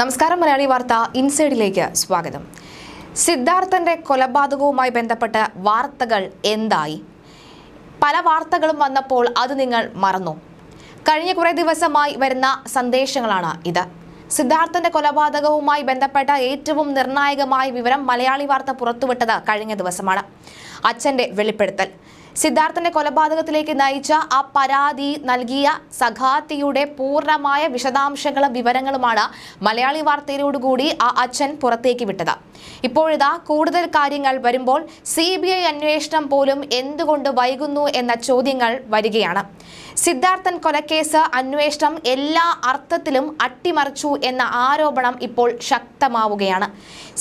നമസ്കാരം മലയാളി വാർത്ത ഇൻസൈഡിലേക്ക് സ്വാഗതം. സിദ്ധാർത്ഥന്റെ കൊലപാതകവുമായി ബന്ധപ്പെട്ട വാർത്തകൾ എന്തായി? പല വാർത്തകളും വന്നപ്പോൾ അത് നിങ്ങൾ മറന്നു. കഴിഞ്ഞ കുറേ ദിവസമായി വരുന്ന സന്ദേശങ്ങളാണ് ഇത്. സിദ്ധാർത്ഥന്റെ കൊലപാതകവുമായി ബന്ധപ്പെട്ട ഏറ്റവും നിർണായകമായ വിവരം മലയാളി വാർത്ത പുറത്തുവിട്ടത് കഴിഞ്ഞ ദിവസമാണ്. അച്ഛന്റെ വെളിപ്പെടുത്തൽ. സിദ്ധാർത്ഥന്റെ കൊലപാതകത്തിലേക്ക് നയിച്ച ആ പരാതി നൽകിയ സഖാത്തിയുടെ പൂർണമായ വിശദാംശങ്ങളും വിവരങ്ങളുമാണ് മലയാളി വാർത്തയിലോടുകൂടി ആ അച്ഛൻ പുറത്തേക്ക് വിട്ടത്. ഇപ്പോഴിതാ കൂടുതൽ കാര്യങ്ങൾ വരുമ്പോൾ സി അന്വേഷണം പോലും എന്തുകൊണ്ട് വൈകുന്നു എന്ന ചോദ്യങ്ങൾ വരികയാണ്. സിദ്ധാർത്ഥൻ കൊലക്കേസ് അന്വേഷണം എല്ലാ അർത്ഥത്തിലും അട്ടിമറിച്ചു എന്ന ആരോപണം ഇപ്പോൾ ശക്തമാവുകയാണ്.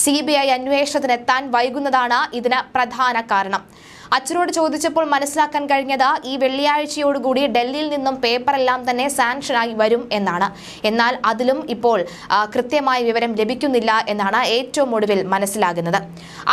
സി ബി ഐ അന്വേഷണത്തിനെത്താൻ വൈകുന്നതാണ് ഇതിന് പ്രധാന കാരണം. അച്ഛനോട് ചോദിച്ചപ്പോൾ മനസ്സിലാക്കാൻ കഴിഞ്ഞത് ഈ വെള്ളിയാഴ്ചയോടുകൂടി ഡൽഹിയിൽ നിന്നും പേപ്പറെല്ലാം തന്നെ സാങ്ഷനായി വരും എന്നാണ്. എന്നാൽ അതിലും ഇപ്പോൾ കൃത്യമായ വിവരം ലഭിക്കുന്നില്ല എന്നാണ് ഏറ്റവും ഒടുവിൽ മനസ്സിലാകുന്നത്.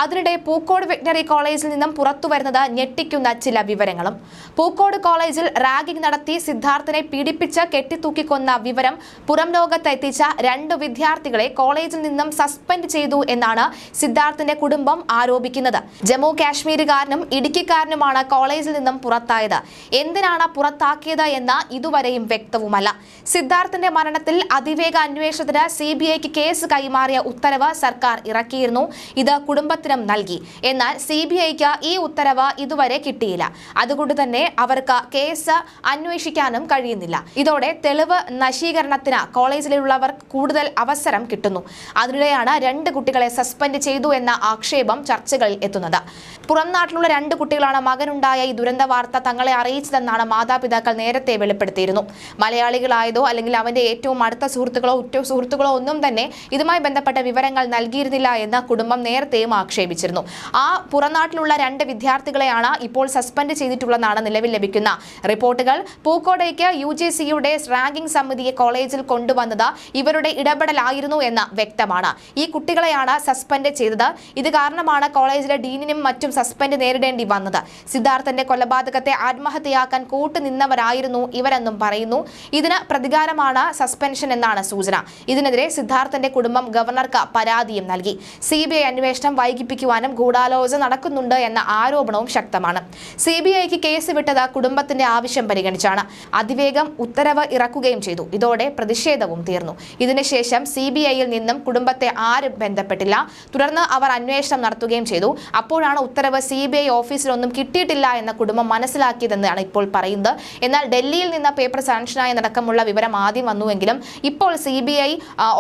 അതിനിടെ പൂക്കോട് വെറ്റിനറി കോളേജിൽ നിന്നും പുറത്തു വരുന്നത് ഞെട്ടിക്കുന്ന ചില വിവരങ്ങളും. പൂക്കോട് കോളേജിൽ റാഗിംഗ് നടത്തി സിദ്ധാർത്ഥനെ പീഡിപ്പിച്ച് കെട്ടിത്തൂക്കിക്കൊന്ന വിവരം പുറം ലോകത്തെത്തിച്ച രണ്ട് വിദ്യാർത്ഥികളെ കോളേജിൽ നിന്നും സസ്പെൻഡ് ചെയ്തു എന്നാണ് സിദ്ധാർത്ഥന്റെ കുടുംബം ആരോപിക്കുന്നത്. ജമ്മു കാശ്മീരുകാരനും ഇടുക്കിക്കാരനുമാണ് കോളേജിൽ നിന്നും പുറത്തായത്. എന്തിനാണ് പുറത്താക്കിയത് എന്ന് ഇതുവരെയും വ്യക്തവുമല്ല. സിദ്ധാർത്ഥന്റെ മരണത്തിൽ അതിവേഗ അന്വേഷണത്തിന് സി ബി ഐക്ക് കേസ് കൈമാറിയ ഉത്തരവ് സർക്കാർ ഇറക്കിയിരുന്നു. ഇത് കുടുംബത്തിനും നൽകി. എന്നാൽ സി ബി ഐക്ക് ഈ ഉത്തരവ് ഇതുവരെ കിട്ടിയില്ല. അതുകൊണ്ട് തന്നെ അവർക്ക് കേസ് അന്വേഷിക്കാനും കഴിയുന്നില്ല. ഇതോടെ തെളിവ് നശീകരണത്തിന് കോളേജിലുള്ളവർ കൂടുതൽ അവസരം കിട്ടുന്നു. അതിനിടെയാണ് രണ്ട് കുട്ടികളെ സസ്പെൻഡ് ചെയ്തു എന്ന ആക്ഷേപം ചർച്ചകളിൽ എത്തുന്നത്. പുറം നാട്ടിലുള്ള രണ്ട് കുട്ടികളാണ് മകനുണ്ടായ ഈ ദുരന്ത വാർത്ത തങ്ങളെ അറിയിച്ചതെന്നാണ് മാതാപിതാക്കൾ നേരത്തെ വെളിപ്പെടുത്തിയിരുന്നു. മലയാളികളായതോ അല്ലെങ്കിൽ അവന്റെ ഏറ്റവും അടുത്ത സുഹൃത്തുക്കളോ ഉറ്റ സുഹൃത്തുക്കളോ ഒന്നും തന്നെ ഇതുമായി ബന്ധപ്പെട്ട വിവരങ്ങൾ നൽകിയിരുന്നില്ല എന്ന് കുടുംബം നേരത്തെയും ആക്ഷേപിച്ചിരുന്നു. ആ പുറനാട്ടിലുള്ള രണ്ട് വിദ്യാർത്ഥികളെയാണ് ഇപ്പോൾ സസ്പെൻഡ് ചെയ്തിട്ടുള്ളതാണ് നിലവിൽ ലഭിക്കുന്ന റിപ്പോർട്ടുകൾ. പൂക്കോടേക്ക് യു ജി സിയുടെ റാങ്കിംഗ് സമിതിയെ കോളേജിൽ കൊണ്ടുവന്നത് ഇവരുടെ ഇടപെടലായിരുന്നു എന്ന് വ്യക്തമാണ്. ഈ കുട്ടികളെയാണ് സസ്പെൻഡ് ചെയ്തത്. ഇത് കാരണമാണ് കോളേജിലെ ഡീനിനും മറ്റും സസ്പെൻഡ് നേരിടേണ്ടി വന്നത്. സിദ്ധാർത്ഥന്റെ കൊലപാതകത്തെ ആത്മഹത്യയാക്കാൻ കൂട്ടുനിന്നവരായിരുന്നു ഇവരെന്നും പറയുന്നു. ഇതിന് പ്രതികാരമാണ് സസ്പെൻഷൻ എന്നാണ് സൂചന. ഇതിനെതിരെ സിദ്ധാർത്ഥന്റെ കുടുംബം ഗവർണർക്ക് പരാതിയും നൽകി. സി ബി ഐ അന്വേഷണം വൈകിപ്പിക്കുവാനും ഗൂഢാലോചന നടക്കുന്നുണ്ട് എന്ന ആരോപണവും ശക്തമാണ്. സി ബി ഐക്ക് കേസ് വിട്ടത് കുടുംബത്തിന്റെ ആവശ്യം പരിഗണിച്ചാണ് അതിവേഗം ഉത്തരവ് ഇറക്കുകയും ചെയ്തു. ഇതോടെ പ്രതിഷേധവും തീർന്നു. ഇതിനുശേഷം സി ബി ഐയിൽ നിന്നും കുടുംബത്തെ ആരും ബന്ധപ്പെട്ടില്ല. തുടർന്ന് അവർ അന്വേഷണം നടത്തുകയും ചെയ്തു. അപ്പോഴാണ് ഉത്തരവ് സി ബി ഐ ഓഫീസിലൊന്നും കിട്ടിയിട്ടില്ല എന്ന കുടുംബം മനസ്സിലാക്കിയതെന്നാണ് ഇപ്പോൾ പറയുന്നത്. എന്നാൽ ഡൽഹിയിൽ നിന്ന് പേപ്പർ സാങ്ഷനായ നടക്കമുള്ള വിവരം ആദ്യം വന്നുവെങ്കിലും ഇപ്പോൾ സി ബി ഐ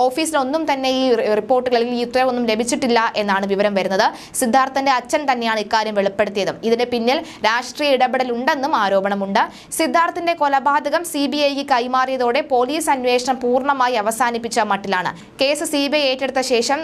ഓഫീസിലൊന്നും തന്നെ ഈ റിപ്പോർട്ടുകളിൽ ഈ ഉത്തരവൊന്നും ലഭിച്ചിട്ടില്ല എന്നാണ് വിവരം വരുന്നത്. സിദ്ധാർത്ഥന്റെ അച്ഛൻ തന്നെയാണ് ഇക്കാര്യം വെളിപ്പെടുത്തിയതും. ഇതിന് പിന്നിൽ രാഷ്ട്രീയ ഇടപെടലുണ്ടെന്നും ആരോപണമുണ്ട്. സിദ്ധാർത്ഥന്റെ കൊലപാതകം സി ബി ഐക്ക് കൈമാറിയതോടെ പോലീസ് അന്വേഷണം പൂർണമായി അവസാനിപ്പിച്ച മട്ടിലാണ്. കേസ് സി ബി ഐ ഏറ്റെടുത്ത ശേഷം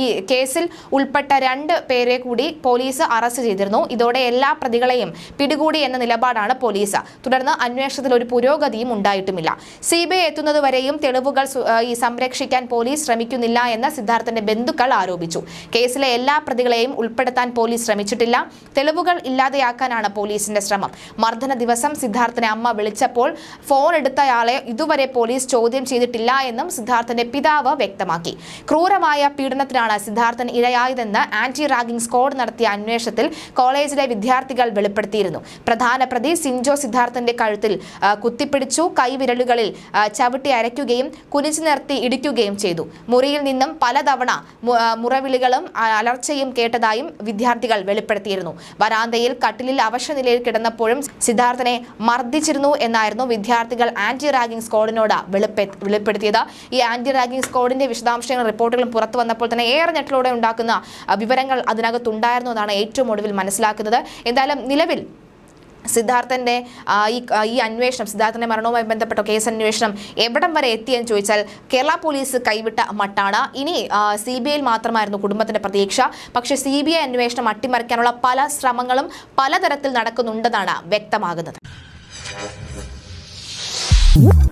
ഈ കേസിൽ ഉൾപ്പെട്ട രണ്ട് പേരെ കൂടി പോലീസ് അറസ്റ്റ് ചെയ്തിരുന്നു. ഇതോടെ എല്ലാ പ്രതികളെയും പിടികൂടി എന്ന നിലപാടാണ് പോലീസ്. തുടർന്ന് അന്വേഷണത്തിൽ ഒരു പുരോഗതിയും ഉണ്ടായിട്ടുമില്ല. സി ബി ഐ എത്തുന്നതുവരെയും തെളിവുകൾ ഈ സംരക്ഷിക്കാൻ പോലീസ് ശ്രമിക്കുന്നില്ല എന്ന് സിദ്ധാർത്ഥന്റെ ബന്ധുക്കൾ ആരോപിച്ചു. കേസിലെ എല്ലാ പ്രതികളെയും ഉൾപ്പെടുത്താൻ പോലീസ് ശ്രമിച്ചിട്ടില്ല. തെളിവുകൾ ഇല്ലാതെയാക്കാനാണ് പോലീസിന്റെ ശ്രമം. മർദ്ദന ദിവസം സിദ്ധാർത്ഥനെ അമ്മ വിളിച്ചപ്പോൾ ഫോൺ എടുത്തയാളെ ഇതുവരെ പോലീസ് ചോദ്യം ചെയ്തിട്ടില്ല എന്നും സിദ്ധാർത്ഥന്റെ പിതാവ് വ്യക്തമാക്കി. ക്രൂരമായ പീഡനത്തിനാണ് സിദ്ധാർത്ഥൻ ഇരയായതെന്ന് ആന്റി റാഗിംഗ് സ്ക്വാഡ് നടത്തിയ അന്വേഷണത്തിൽ കോളേജിലെ വിദ്യാർത്ഥികൾ വെളിപ്പെടുത്തിയിരുന്നു. പ്രധാന പ്രതി സിൻജോ സിദ്ധാർത്ഥന്റെ കഴുത്തിൽ കുത്തിപ്പിടിച്ചു കൈവിരലുകളിൽ ചവിട്ടി അരയ്ക്കുകയും കുനിച്ചു നിർത്തി ഇടിക്കുകയും ചെയ്തു. മുറിയിൽ നിന്നും പലതവണ മുറവിളികളും അലർച്ചയും കേട്ടതായും വിദ്യാർത്ഥികൾ വെളിപ്പെടുത്തിയിരുന്നു. വരാന്തയിൽ കട്ടിലിൽ അവശനിലയിൽ കിടന്നപ്പോഴും സിദ്ധാർത്ഥനെ മർദ്ദിച്ചിരുന്നു എന്നായിരുന്നു വിദ്യാർത്ഥികൾ ആന്റി റാഗിംഗ് സ്ക്വാഡിനോട് വെളിപ്പെ വെളിപ്പെടുത്തിയത്. ഈ ആന്റി റാഗിംഗ് സ്ക്വാഡിന്റെ വിശദാംശങ്ങളും റിപ്പോർട്ടുകളും പുറത്തു വന്നപ്പോൾ തന്നെ ഏറെ ഞെട്ടലോടെ ഉണ്ടാക്കുന്ന വിവരങ്ങൾ അതിനകത്തുണ്ടായിരുന്നു എന്നാണ് ഏറ്റവും ഒടുവിൽ മനസ്സിലാക്കുന്നത്. എന്തായാലും നിലവിൽ സിദ്ധാർത്ഥന്റെ ഈ ഈ അന്വേഷണം സിദ്ധാർത്ഥന്റെ മരണവുമായി ബന്ധപ്പെട്ട കേസ് അന്വേഷണം എവിടം വരെ എത്തിയെന്ന് ചോദിച്ചാൽ കേരള പോലീസ് കൈവിട്ട മട്ടാണ്. ഇനി സി ബി ഐയിൽ മാത്രമായിരുന്നു കുടുംബത്തിന്റെ പ്രതീക്ഷ. പക്ഷേ സി ബി ഐ അന്വേഷണം അട്ടിമറിക്കാനുള്ള പല ശ്രമങ്ങളും പലതരത്തിൽ നടക്കുന്നുണ്ടെന്നാണ് വ്യക്തമാകുന്നത്. Whoop.